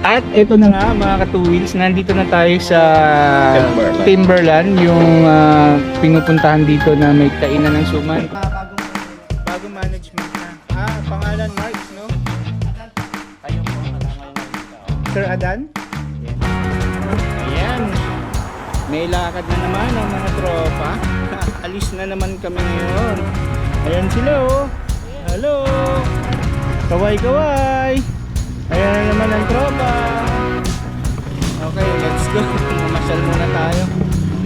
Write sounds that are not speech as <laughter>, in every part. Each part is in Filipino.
At ito na nga mga ka-two wheels, nandito na tayo sa Timberland. Timberland, yung ah, pinupuntahan dito na may kainan ng suman. bagong, bagong management na. Ah, pangalan Marks, no? Ayun po, kailangan nyo Sir Adan? Ayan. May lakad na naman ang mga tropa. <laughs> Alis na naman kami ngayon. Ayan sila oh. Hello. Kaway kaway. Ayan na naman ang tropa. Okay, let's go. Mamasyal muna tayo.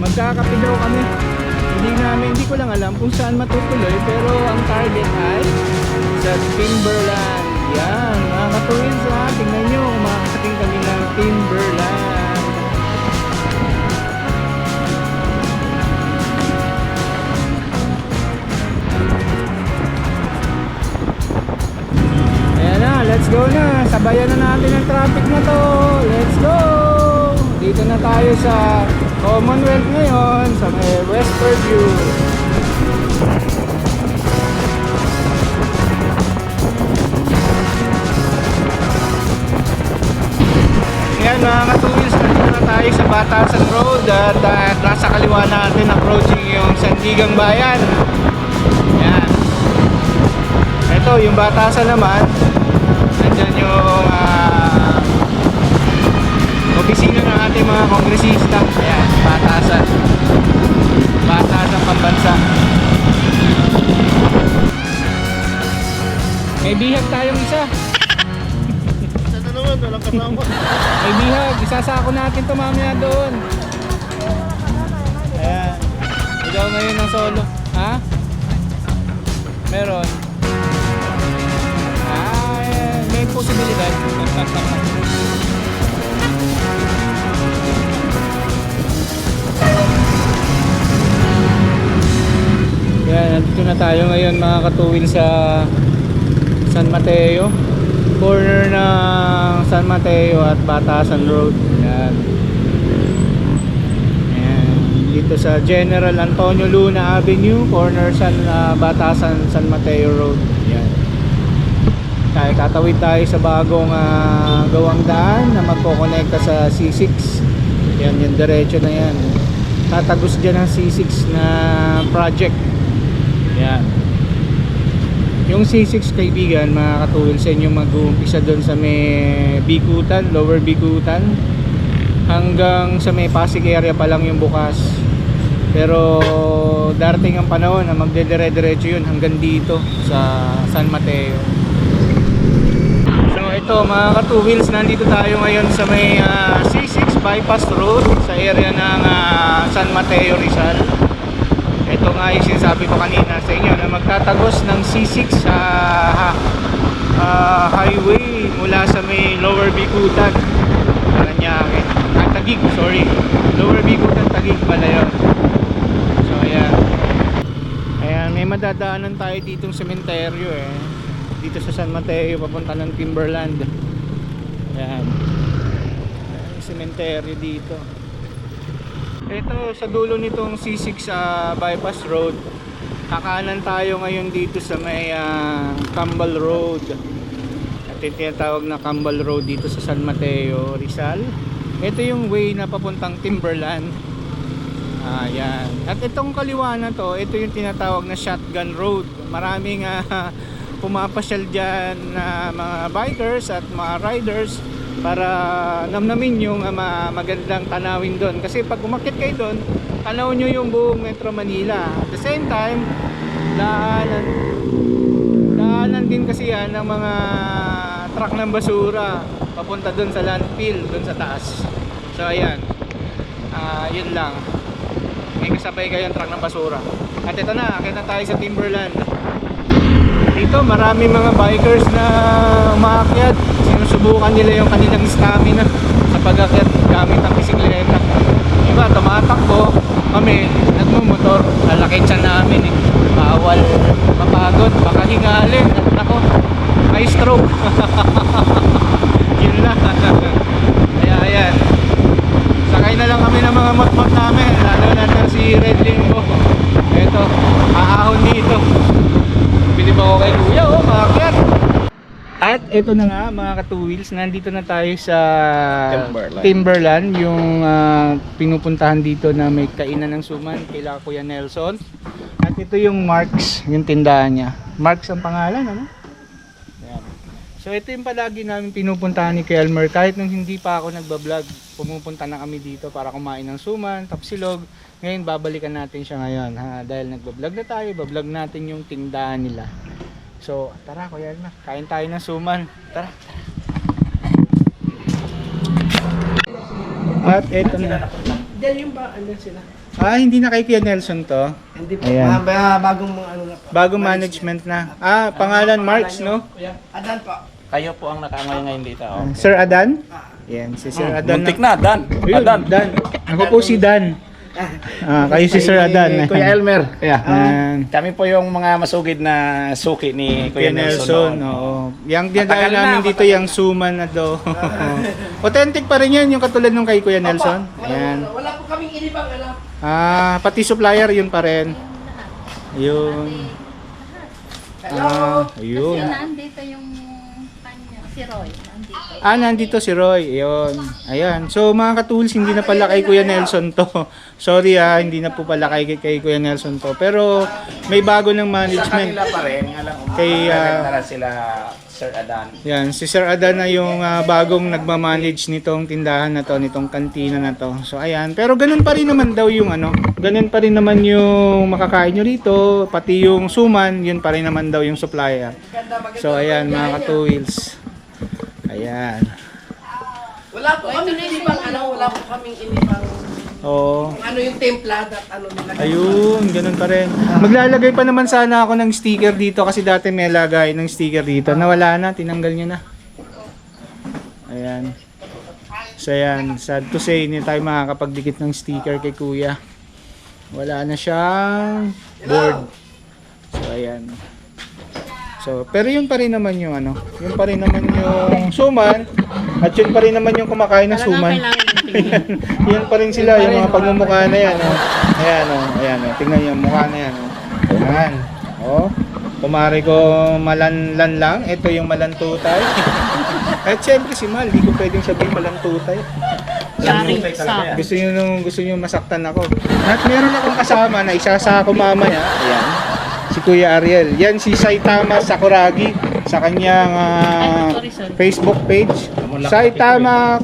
Magkakape daw kami. Hindi namin, hindi ko lang alam kung saan matutuloy pero ang target ay sa Timberland. Yan, mga katuwins ha. Tingnan nyo, makakating kami ng Timberland. Let's go na. Sabayan na natin ang traffic na to. Let's go! Dito na tayo sa Commonwealth ngayon, sa West Purdue. Ayan mga katuwils, nandito na tayo sa Batasan Road at ah, nasa kaliwa natin approaching yung Sandigang Bayan. Ayan. Ito, yung Batasan naman, nandyan yung ah, opisina ng ating mga kongresista. Ayan, Batasan. Batasan Pambansa. May bihag tayong isa. Isa na naman, walang kasama. <laughs> May bihag, isasako natin to mamaya doon. Ayan. Ikaw ngayon ng solo. Ha? Meron. Posibilidad. Yan, nandito na tayo ngayon mga katuwin sa San Mateo. Corner ng San Mateo at Batasan Road. Yan. Yan. Dito sa General Antonio Luna Avenue corner San ah, Batasan San Mateo Road tayo tatawid tayo sa bagong ah, gawang daan na magkokonekta sa C6 yan yung diretso na yan tatagos dyan ang C6 na project yan yung C6 kaibigan, mga katuwil sa inyo mag-uumpisa doon sa may Bikutan, Lower Bikutan hanggang sa may Pasig area pa lang yung bukas. Pero darating ang panahon na magdedire-diretso yun hanggang dito sa San Mateo. Ito mga katuwils, nandito tayo ngayon sa may ah, C6 Bypass Road sa area ng ah, San Mateo Rizal. Ito nga yung sinasabi ko kanina sa inyo na magtatagos ng C6 sa ah, highway mula sa may Lower Bikutan. Paranaque. Ah, Tagig, sorry. Lower Bikutan, Tagig pala yun. So, ayan. Ayan, may madadaanan tayo ditong sementeryo eh. Dito sa San Mateo, papunta ng Timberland. Ayan, sementeryo dito. Ito sa dulo nitong C6 sa bypass road. Kakanan tayo ngayon dito sa may ah, Cambal Road. At yung tinatawag na Cambal Road dito sa San Mateo, Rizal. Ito yung way na papuntang Timberland. Ayan. At itong kaliwa na to, ito yung tinatawag na Shotgun Road. Maraming ah, pumapasyal dyan na mga bikers at mga riders para namnamin yung ma- magandang tanawin doon. Kasi pag umakit kayo doon, tanaw nyo yung buong Metro Manila. At the same time, daanan, daanan din kasi yan ng mga truck ng basura papunta doon sa landfill, doon sa taas. So ayan, Ah, yun lang. May kasabay kayong truck ng basura. At ito na, akit na tayo sa Timberland. Dito marami mga bikers na umaakyat. Sinusubukan nila yung kanilang stamina sa pag-akyat gamit ang bisikleta. Iba, tumatakbo. Kami, nagmumotor. Lalaki tiyan namin eh. Bawal mapagod, baka hingalin. At ako, may stroke. <laughs> Yun lang. Kaya ayan. Sakay na lang kami ng mga mot-mot namin. Lalo na si Red Limbo. Ito, aahon dito. Bilib ako kay Kuya, oh, maakyat. At ito na nga mga ka-two wheels, nandito na tayo sa Timberland. Timberland, yung ah, pinupuntahan dito na may kainan ng suman kila Kuya Nelson. At ito yung Marks, yung tindahan niya. Marks ang pangalan, ano? Ayan. So ito yung palagi namin pinupuntahan ni Kuya Elmer. Kahit nung hindi pa ako nagbablog, pumupunta na kami dito para kumain ng suman, tapsilog. Ngayon babalikan natin siya ngayon ha? dahil nagbablog na tayo, bablog natin yung tindahan nila. So, tara Kuya Elmer, kain tayo ng suman. Tara. At eto na. Diyan yung ba, ano sila? Ah, hindi na kay Kuya Nelson to. Hindi pa, Ayan. mga ba- bagong mga ano na pa. Bagong management na. Ah, pangalan Marks, no? Adan pa. Kayo po ang nakangay ngayon dito. Oh. Sir Adan? Yan, si Sir Adan. Muntik na, Dan. Ayun, Adan. Dan. Ako po si Dan. Ah, kayo si Sir Adan. Kuya Elmer. Yeah. Ayan. Kami po yung mga masugid na suki ni Kuya Kuya Nelson, Nelson. oo. Yang Matagal na, namin dito, yung suman na do. <laughs> Authentic pa rin yan, yung katulad nung kay Kuya Nelson. Wala, Ayan. wala, wala po kaming inibang ano. Ah, pati supplier yun pa rin. Ayun. Hello. Ah, Kasi ayun. nandito yung kanya, si Roy. Ah, nandito si Roy. Ayun. Ayan. So, mga katools, hindi na pala kay Kuya Nelson to. <laughs> Sorry ah, hindi na po pala kay, kay Kuya Nelson to. Pero, may bago ng Sa management. kanila pa rin. Lang, Kay, na sila Sir Adan. Yan, si Sir Adan na yung ah, bagong nagmamanage nitong tindahan na to, nitong kantina na to. So, ayan. Pero ganun pa rin naman daw yung ano, ganun pa rin naman yung makakain nyo rito, pati yung suman, yun pa rin naman daw yung supplier. So, ayan, mga ka-wheels. Ayan. Wala po kaming inibang ano, wala po kaming inibang Oo. ano yung template at ano nila. Ayun, ganun pa rin. Maglalagay pa naman sana ako ng sticker dito kasi dati may lagay ng sticker dito. Nawala na, tinanggal niya na. Ayan. So ayan, sad to say, hindi tayo makakapagdikit ng sticker kay kuya. Wala na siyang board. So ayan. So, pero yun pa rin naman yung ano, yun pa rin naman yung suman at yun pa rin naman yung kumakain ng suman. yan <laughs> pa rin sila, yung mga pagmumukha na yan. Oh. Ayan, oh. Ayan, oh. Tingnan yung mukha na yan. Oh. Ayan. Oh. Kumari ko malanlan lang. Ito yung malantutay. <laughs> At syempre si Mal, hindi ko pwedeng sabihin malantutay. Sorry, Gusto niyo nung gusto niyo masaktan ako. At meron akong kasama na isa sa ako mamaya. Ayan. Si Kuya Ariel. Yan si Saitama Sakuragi sa kanyang sorry. Facebook page. Saitama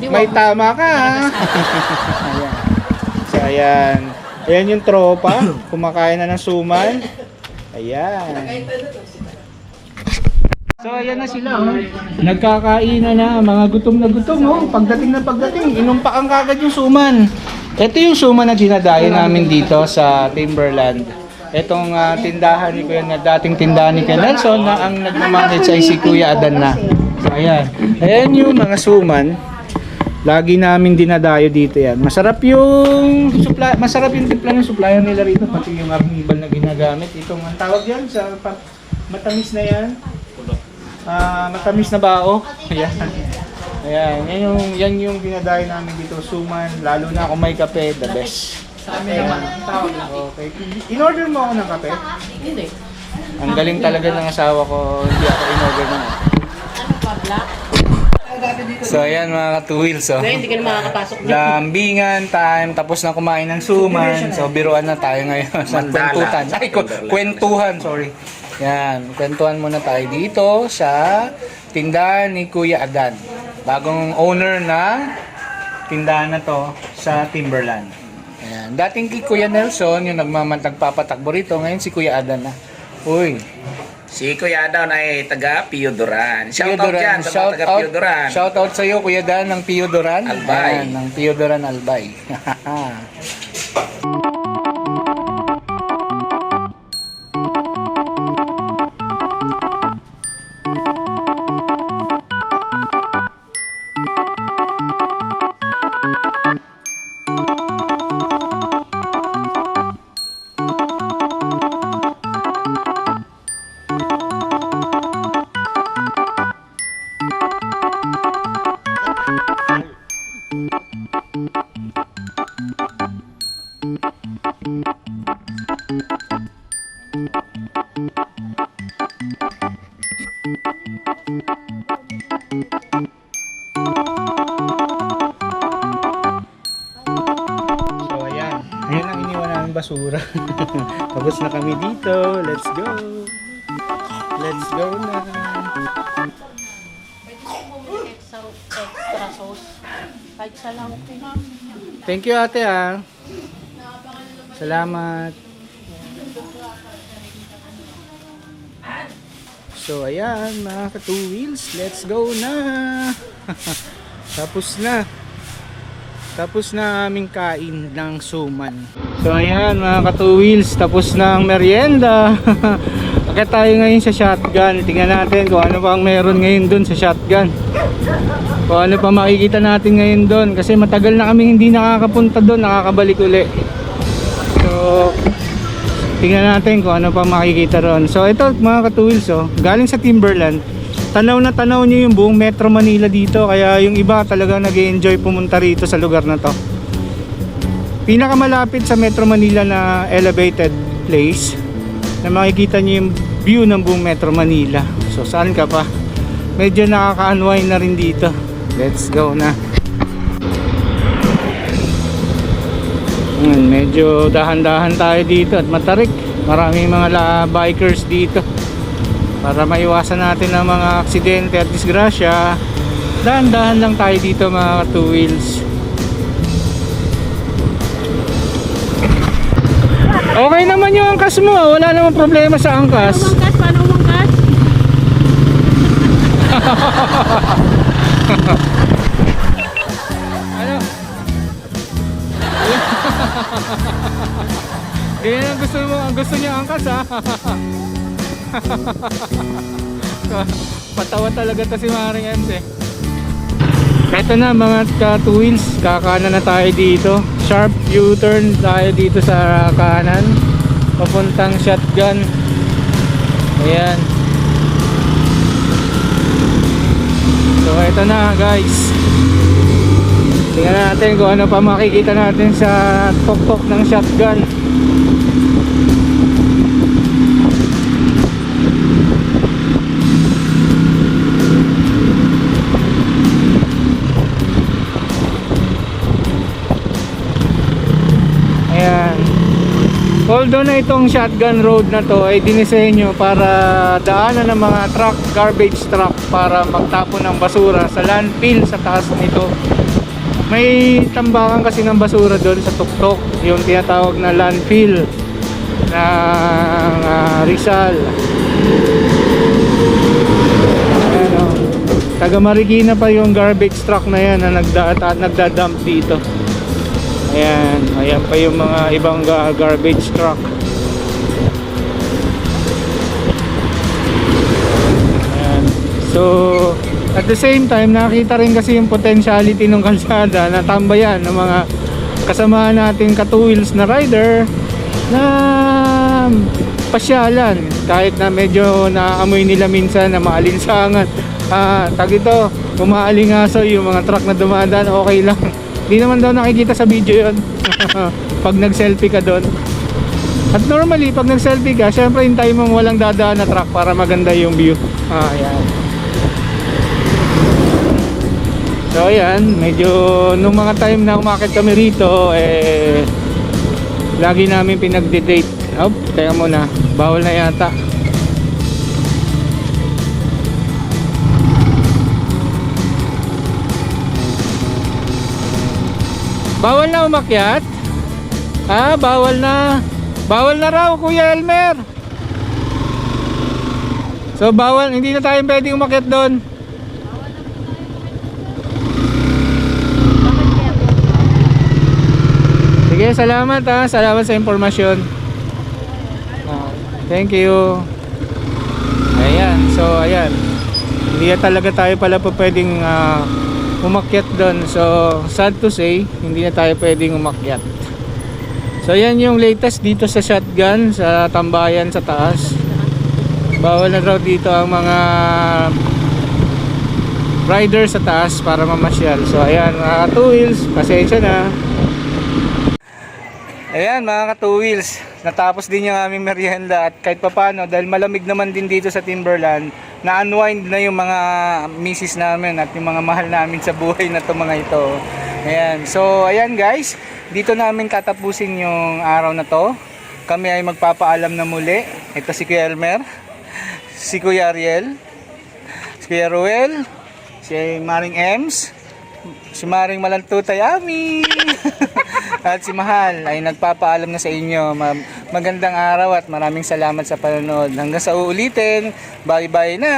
may tama ka. ayan. <laughs> So ayan. Ayan yung tropa. Kumakain na ng suman. Ayan. So ayan na sila oh. Nagkakainan na mga gutom na gutom oh. Pagdating na pagdating, inom pa ang kagad yung suman. Ito yung suman na dinadayo namin dito sa Timberland. Itong ah, tindahan ni Kuya na dating tindahan ni Kuya Nelson na ang nagmamanage ay si Kuya Adan na. So ayan. Ayan yung mga suman. Lagi namin dinadayo dito yan. Masarap yung supply, masarap yung timpla ng supplier nila rito pati yung arnibal na ginagamit. Itong ang tawag yan sa matamis na yan. Ah, matamis na bao. Ayan. Ayan, yan yung yan yung dinadayo namin dito suman, lalo na kung may kape, the best. Sa amin naman, ang tawag lang. Okay. In-order mo ako ng kape? Hindi. Ang galing talaga ng asawa ko, hindi ako in-order ng Ano pa, black? So ayan mga ka-two-wheels oh. Ngayon, hindi ka na makakapasok dyan. Lambingan time, tapos na kumain ng suman. So, biruan na tayo ngayon <laughs> sa kwentuhan. Ay, kwentuhan, sorry. Yan, kwentuhan muna tayo dito sa tindahan ni Kuya Adan. Bagong owner na tindahan na to sa Timberland. Ayan. Dating kay Kuya Nelson, yung nagmamantagpapatakbo rito, ngayon si Kuya Adan na. Uy, Si Kuya Adan ay taga Piodoran. Shout out Piodoran. dyan sa Shout taga out, Piodoran. shout out sa iyo, Kuya Dan, ng Piodoran. Albay. Ayan, ng Piodoran Albay. <laughs> So ayan, ayan ang iniwan namin basura. <laughs> Tapos na kami dito. Let's go. Let's go na. Extra sauce. Kahit sa lang Thank you ate ah. Salamat. So ayan mga ka two wheels, let's go na. <laughs> Tapos na. Tapos na aming kain ng suman. So ayan mga ka two wheels, tapos na ang merienda. <laughs> Akit tayo ngayon sa shotgun. Tingnan natin kung ano pa ang meron ngayon dun sa shotgun. Kung ano pa makikita natin ngayon doon kasi matagal na kami hindi nakakapunta doon, nakakabalik uli. So, tingnan natin kung ano pa makikita ron. So, ito mga katuwils, oh, galing sa Timberland. Tanaw na tanaw nyo yung buong Metro Manila dito kaya yung iba talaga nag enjoy pumunta rito sa lugar na to. Pinakamalapit sa Metro Manila na elevated place na makikita nyo yung view ng buong Metro Manila. So, saan ka pa? Medyo nakaka-unwind na rin dito. Let's go na. Medyo dahan-dahan tayo dito at matarik. Maraming mga la- bikers dito. Para maiwasan natin ang mga aksidente at disgrasya. Dahan-dahan lang tayo dito mga two wheels. Okay naman yung angkas mo. Wala namang problema sa angkas. Umangkas, paano umangkas? <laughs> Ganyan ang gusto mo, ang gusto niya angkas ha. <laughs> Patawa talaga to si Maring Ems eh. Ito na mga ka two wheels, kakanan na tayo dito. Sharp U-turn tayo dito sa kanan. Papuntang shotgun. Ayan. So ito na guys. Tingnan natin kung ano pa makikita natin sa tok-tok ng shotgun. Although na itong shotgun road na to ay dinisenyo para daanan ng mga truck, garbage truck para magtapon ng basura sa landfill sa taas nito. May tambakan kasi ng basura doon sa tuktok, yung tinatawag na landfill ng ah, Rizal. Ayan o. Taga Marikina pa yung garbage truck na yan na nagda nagda-dump dito. Ayan, ayan pa yung mga ibang ga- garbage truck. Ayan. So, at the same time, nakita rin kasi yung potentiality ng kalsada na tambayan ng mga kasama nating katuwils na rider na pasyalan. Kahit na medyo naamoy nila minsan na maalinsangan. Ah, tag ito umaalingaso yung mga truck na dumadaan okay lang. <laughs> Di naman daw nakikita sa video yon <laughs> pag nag selfie ka doon. At normally pag nag selfie ka syempre hintay mong walang dadaan na truck para maganda yung view. Ah, ayan So ayan, medyo nung mga time na umakit kami rito eh lagi namin pinagde-date. Oh, teka muna, bawal na yata. Bawal na umakyat? Ah, bawal na. Bawal na raw, Kuya Elmer. So bawal, hindi na tayo pwedeng umakyat doon. Sige, salamat ha. Salamat sa impormasyon. Ah, thank you. Ayan, so ayan. Hindi na talaga tayo pala po pwedeng ah, umakyat doon. So, sad to say, hindi na tayo pwedeng umakyat. So, ayan yung latest dito sa shotgun, sa tambayan sa taas. Bawal na daw dito ang mga rider sa taas para mamasyal. So, ayan, mga two wheels, pasensya na. Ayan mga ka wheels, natapos din yung aming merienda at kahit papano dahil malamig naman din dito sa Timberland, na-unwind na yung mga misis namin at yung mga mahal namin sa buhay na to mga ito. Ayan. So, ayan guys. Dito namin tatapusin yung araw na to. Kami ay magpapaalam na muli. Ito si Kuya Elmer. Si Kuya Ariel. Si Kuya Ruel. Si Maring Ems. Si Maring Malantutay Ami. <laughs> At si Mahal ay nagpapaalam na sa inyo. Magandang araw at maraming salamat sa panonood. Hanggang sa uulitin, bye-bye na!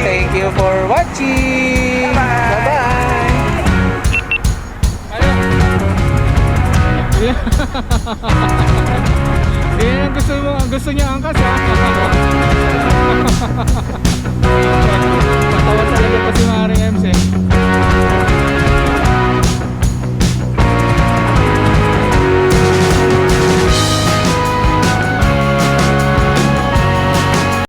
Thank you for watching! Bye-bye! Ayan gusto, mo, gusto niya ang kas ha? <laughs> Talaga pa si Maring